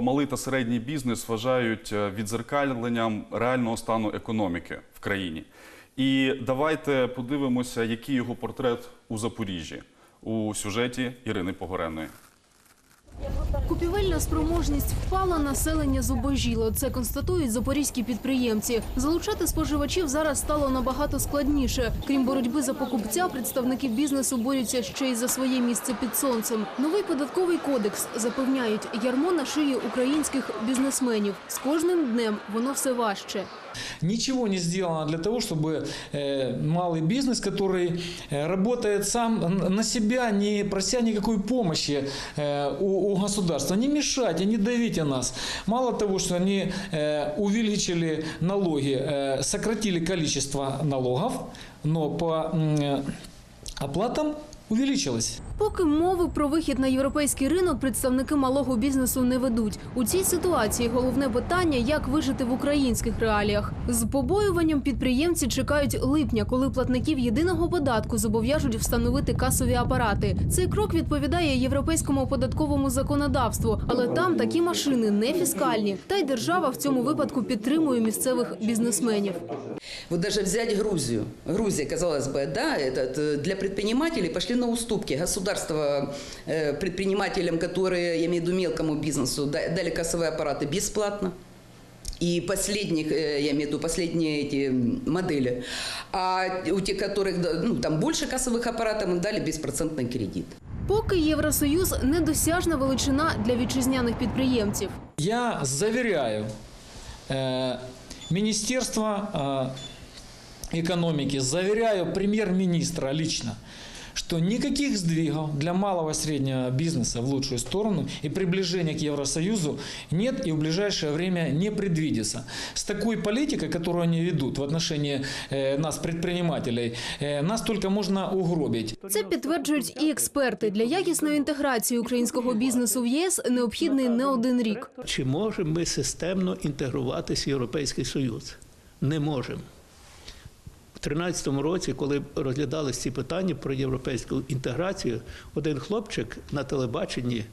малий та середній бізнес вважають е, відзеркаленням реального стану економіки в країні. І давайте подивимося, який його портрет у Запоріжжі у сюжеті Ірини Погоренної. Купівельна спроможність впала, населення зубожіло. Це констатують запорізькі підприємці. Залучати споживачів зараз стало набагато складніше. Крім боротьби за покупця, представники бізнесу борються ще й за своє місце під сонцем. Новий податковий кодекс запевняють ярмо на шиї українських бізнесменів. З кожним днем воно все важче. Ничего не сделано для того, чтобы э, малый бизнес, который э, работает сам н- на себя, не прося никакой помощи э, у, у государства, не мешать и не давить на нас. Мало того, что они э, увеличили налоги, э, сократили количество налогов, но по м, э, оплатам увеличилось. Поки мови про вихід на європейський ринок представники малого бізнесу не ведуть. У цій ситуації головне питання як вижити в українських реаліях. З побоюванням підприємці чекають липня, коли платників єдиного податку зобов'яжуть встановити касові апарати. Цей крок відповідає європейському податковому законодавству, але там такі машини не фіскальні. Та й держава в цьому випадку підтримує місцевих бізнесменів. Вот даже взять Грузию. Грузия, казалось бы, да, этот, э, для предпринимателей пошли на уступки. Государство э, предпринимателям, которые, я имею в виду мелкому бизнесу, да- дали кассовые аппараты бесплатно. И последних, э, я имею в виду последние эти м, модели. А у тех, которых да, ну, там больше кассовых аппаратов, им дали беспроцентный кредит. Поки Євросоюз недосяжна величина для вітчизняних підприємців. Я заверяю э, Министерство э, экономики, заверяю премьер-министра лично, что никаких сдвигов для малого и среднего бизнеса в лучшую сторону и приближения к Евросоюзу нет и в ближайшее время не предвидится. С такой политикой, которую они ведут в отношении э, нас, предпринимателей, э, нас только можно угробить. Це підтверджують і експерти. Для якісної інтеграції українського бізнесу в ЄС необхідний не один рік. Чи можемо ми системно інтегруватися в Європейський Союз? Не можемо. У 2013 році, коли розглядались ці питання про європейську інтеграцію, один хлопчик на телебаченні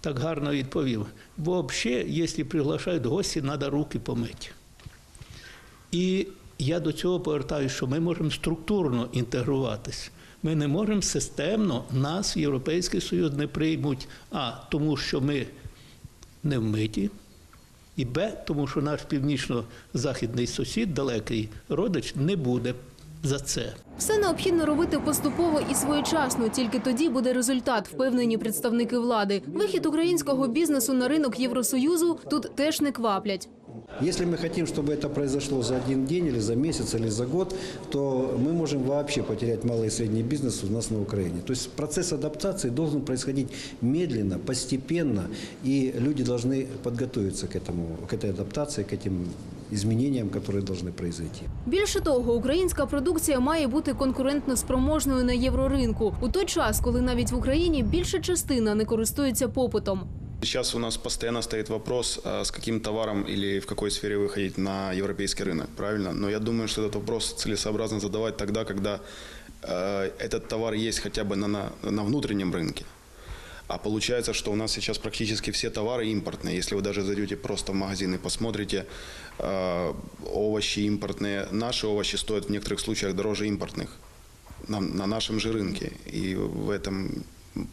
так гарно відповів: взагалі, якщо приглашають гості, треба руки помити. І я до цього повертаюся, що ми можемо структурно інтегруватись. Ми не можемо системно, нас Європейський Союз не приймуть, а тому, що ми не вмиті, і Б, тому що наш північно-західний сусід, далекий родич, не буде за це. Все необхідно робити поступово і своєчасно. Тільки тоді буде результат, впевнені представники влади. Вихід українського бізнесу на ринок Євросоюзу тут теж не кваплять. Если мы хотим, чтобы это произошло за один день или за месяц или за год, то мы можем вообще потерять малый и средний бизнес у нас на Украине. То есть процесс адаптации должен происходить медленно, постепенно, и люди должны подготовиться к этому, к этой адаптации, к этим изменениям, которые должны произойти. Більше того, українська продукція має бути конкурентно спроможною на євроринку у той час, коли навіть в Україні більша частина не користується попитом. Сейчас у нас постоянно стоит вопрос, а, с каким товаром или в какой сфере выходить на европейский рынок, правильно? Но я думаю, что этот вопрос целесообразно задавать тогда, когда э, этот товар есть хотя бы на, на, на внутреннем рынке. А получается, что у нас сейчас практически все товары импортные. Если вы даже зайдете просто в магазин и посмотрите, э, овощи импортные, наши овощи стоят в некоторых случаях дороже импортных на, на нашем же рынке. И в этом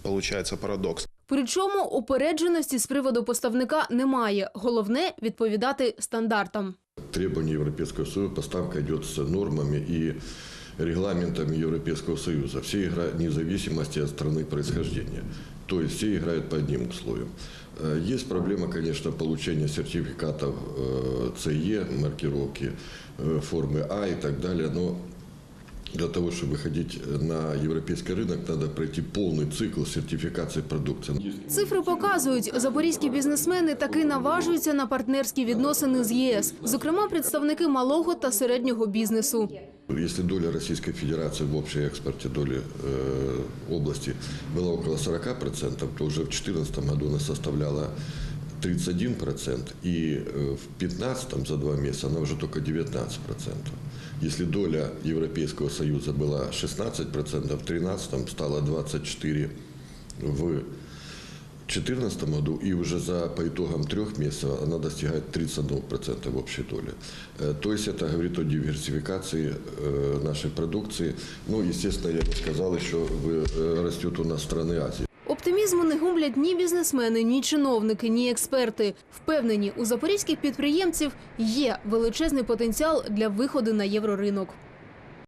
получается парадокс. Причому упередженості з приводу поставника немає. Головне відповідати стандартам. требования Европейского Союза, поставка идет с нормами и регламентами Европейского Союза. Все играют вне зависимости от страны происхождения. То есть все играют по одним условиям. Э, Есть проблема, конечно, получения сертификатов э, ЦЕ, маркировки э, формы А и так далее, но для того, чтобы выходить на европейский рынок, надо пройти полный цикл сертификации продукции. Цифри показують, запорізькі бізнесмени таки наважуються на партнерські відносини з єС, зокрема представники малого та середнього бізнесу. Если доля Российской Федерации в общей экспорте доли э, области была около 40%, то уже в 2014 году она составляла 31%, и э, в 2015 за два месяца она уже только 19%. Если доля Европейского Союза была 16%, в 2013 стала 24%, в 2014 году, и уже за, по итогам трех месяцев она достигает 31% в общей доле. Э, То есть это говорит о диверсификации э, нашей продукции. Ну, естественно, я бы сказал, еще вы- э, растет у нас страны Азии. Оптимізму не гумлять ні бізнесмени, ні чиновники, ні експерти. Впевнені, у запорізьких підприємців є величезний потенціал для виходу на євроринок.